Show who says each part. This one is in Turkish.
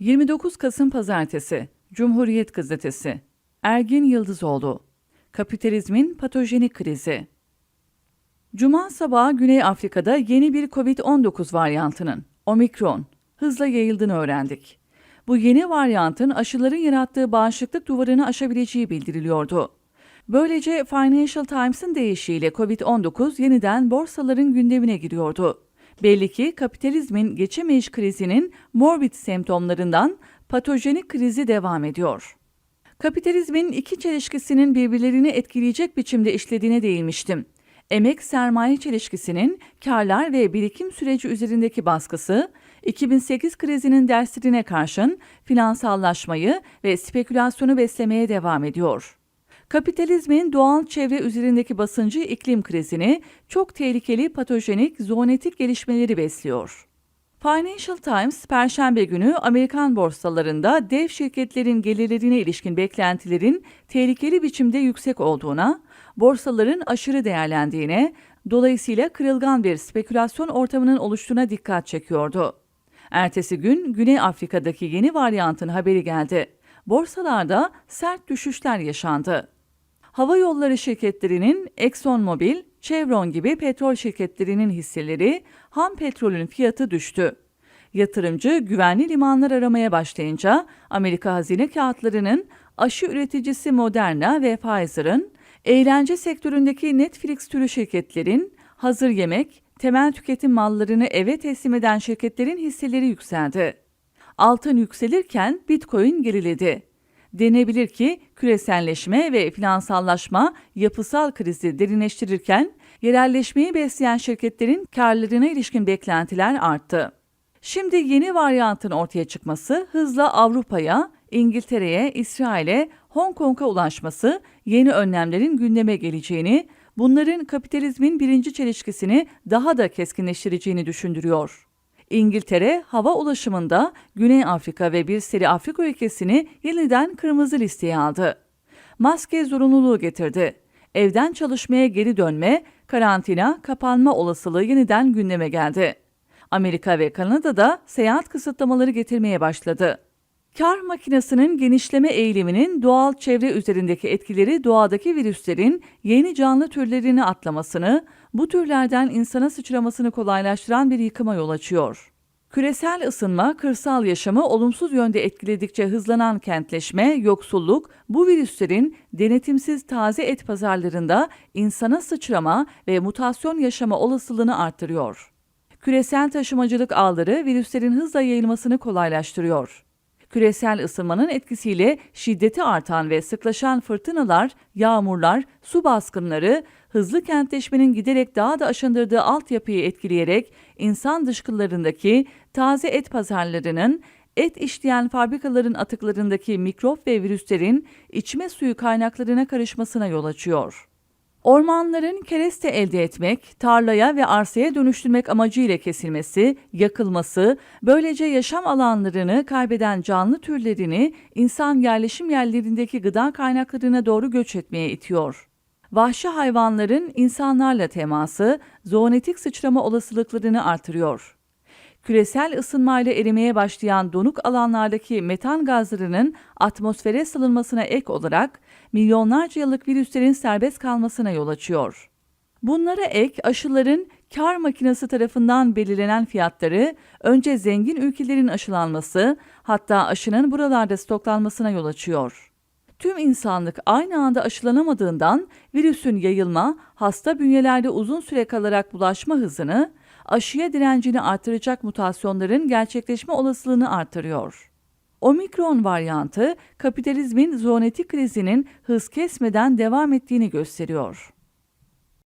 Speaker 1: 29 Kasım Pazartesi Cumhuriyet Gazetesi Ergin Yıldızoğlu Kapitalizmin patojenik krizi Cuma sabahı Güney Afrika'da yeni bir COVID-19 varyantının, Omikron, hızla yayıldığını öğrendik. Bu yeni varyantın aşıların yarattığı bağışıklık duvarını aşabileceği bildiriliyordu. Böylece Financial Times'ın deyişiyle COVID-19 yeniden borsaların gündemine giriyordu. Belli ki kapitalizmin geçemeyiş krizinin morbid semptomlarından patojenik krizi devam ediyor. Kapitalizmin iki çelişkisinin birbirlerini etkileyecek biçimde işlediğine değinmiştim. Emek sermaye çelişkisinin karlar ve birikim süreci üzerindeki baskısı, 2008 krizinin derslerine karşın finansallaşmayı ve spekülasyonu beslemeye devam ediyor. Kapitalizmin doğal çevre üzerindeki basıncı iklim krizini çok tehlikeli patojenik zoonetik gelişmeleri besliyor. Financial Times, Perşembe günü Amerikan borsalarında dev şirketlerin gelirlerine ilişkin beklentilerin tehlikeli biçimde yüksek olduğuna, borsaların aşırı değerlendiğine, dolayısıyla kırılgan bir spekülasyon ortamının oluştuğuna dikkat çekiyordu. Ertesi gün Güney Afrika'daki yeni varyantın haberi geldi. Borsalarda sert düşüşler yaşandı. Hava yolları şirketlerinin ExxonMobil, Chevron gibi petrol şirketlerinin hisseleri, ham petrolün fiyatı düştü. Yatırımcı güvenli limanlar aramaya başlayınca Amerika hazine kağıtlarının aşı üreticisi Moderna ve Pfizer'ın, eğlence sektöründeki Netflix türü şirketlerin, hazır yemek, temel tüketim mallarını eve teslim eden şirketlerin hisseleri yükseldi. Altın yükselirken Bitcoin geriledi. Denebilir ki küreselleşme ve finansallaşma yapısal krizi derinleştirirken yerelleşmeyi besleyen şirketlerin karlarına ilişkin beklentiler arttı. Şimdi yeni varyantın ortaya çıkması hızla Avrupa'ya, İngiltere'ye, İsrail'e, Hong Kong'a ulaşması yeni önlemlerin gündeme geleceğini, bunların kapitalizmin birinci çelişkisini daha da keskinleştireceğini düşündürüyor. İngiltere hava ulaşımında Güney Afrika ve bir seri Afrika ülkesini yeniden kırmızı listeye aldı. Maske zorunluluğu getirdi. Evden çalışmaya geri dönme, karantina, kapanma olasılığı yeniden gündeme geldi. Amerika ve Kanada'da seyahat kısıtlamaları getirmeye başladı. Kar makinesinin genişleme eğiliminin doğal çevre üzerindeki etkileri doğadaki virüslerin yeni canlı türlerini atlamasını, bu türlerden insana sıçramasını kolaylaştıran bir yıkıma yol açıyor. Küresel ısınma, kırsal yaşamı olumsuz yönde etkiledikçe hızlanan kentleşme, yoksulluk, bu virüslerin denetimsiz taze et pazarlarında insana sıçrama ve mutasyon yaşama olasılığını arttırıyor. Küresel taşımacılık ağları virüslerin hızla yayılmasını kolaylaştırıyor. Küresel ısınmanın etkisiyle şiddeti artan ve sıklaşan fırtınalar, yağmurlar, su baskınları, hızlı kentleşmenin giderek daha da aşındırdığı altyapıyı etkileyerek insan dışkılarındaki taze et pazarlarının, et işleyen fabrikaların atıklarındaki mikrop ve virüslerin içme suyu kaynaklarına karışmasına yol açıyor. Ormanların kereste elde etmek, tarlaya ve arsaya dönüştürmek amacıyla kesilmesi, yakılması, böylece yaşam alanlarını kaybeden canlı türlerini insan yerleşim yerlerindeki gıda kaynaklarına doğru göç etmeye itiyor. Vahşi hayvanların insanlarla teması, zoonetik sıçrama olasılıklarını artırıyor küresel ısınmayla erimeye başlayan donuk alanlardaki metan gazlarının atmosfere salınmasına ek olarak milyonlarca yıllık virüslerin serbest kalmasına yol açıyor. Bunlara ek aşıların kar makinesi tarafından belirlenen fiyatları önce zengin ülkelerin aşılanması hatta aşının buralarda stoklanmasına yol açıyor. Tüm insanlık aynı anda aşılanamadığından virüsün yayılma, hasta bünyelerde uzun süre kalarak bulaşma hızını aşıya direncini artıracak mutasyonların gerçekleşme olasılığını artırıyor. Omikron varyantı kapitalizmin zoonetik krizinin hız kesmeden devam ettiğini gösteriyor.